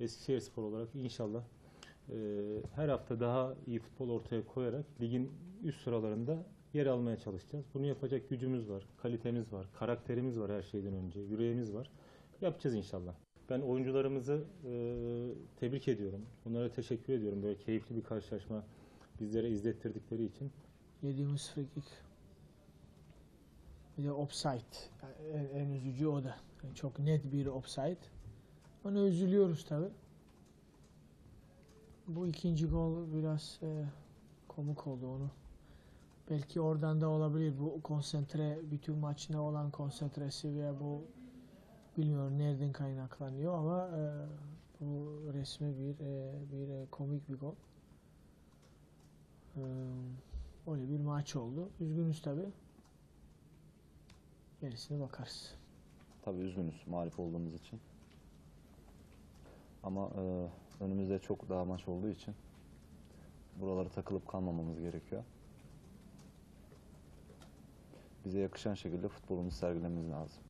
Eskişehir Spor olarak inşallah e, her hafta daha iyi futbol ortaya koyarak ligin üst sıralarında yer almaya çalışacağız. Bunu yapacak gücümüz var, kalitemiz var, karakterimiz var her şeyden önce, yüreğimiz var. Yapacağız inşallah. Ben oyuncularımızı e, tebrik ediyorum. Onlara teşekkür ediyorum. Böyle keyifli bir karşılaşma bizlere izlettirdikleri için. Yediğimiz free kick. Bir de offside. En, en üzücü o da. Yani çok net bir offside. Ona üzülüyoruz tabi. Bu ikinci gol biraz e, komik oldu onu. Belki oradan da olabilir bu konsantre, bütün maçına olan konsantresi veya bu bilmiyorum nereden kaynaklanıyor ama e, bu resmi bir e, bir e, komik bir gol. E, öyle bir maç oldu. Üzgünüz tabi. Gerisine bakarız. Tabii üzgünüz mağlup olduğumuz için. Ama e, önümüzde çok daha maç olduğu için buralara takılıp kalmamamız gerekiyor. Bize yakışan şekilde futbolumuzu sergilememiz lazım.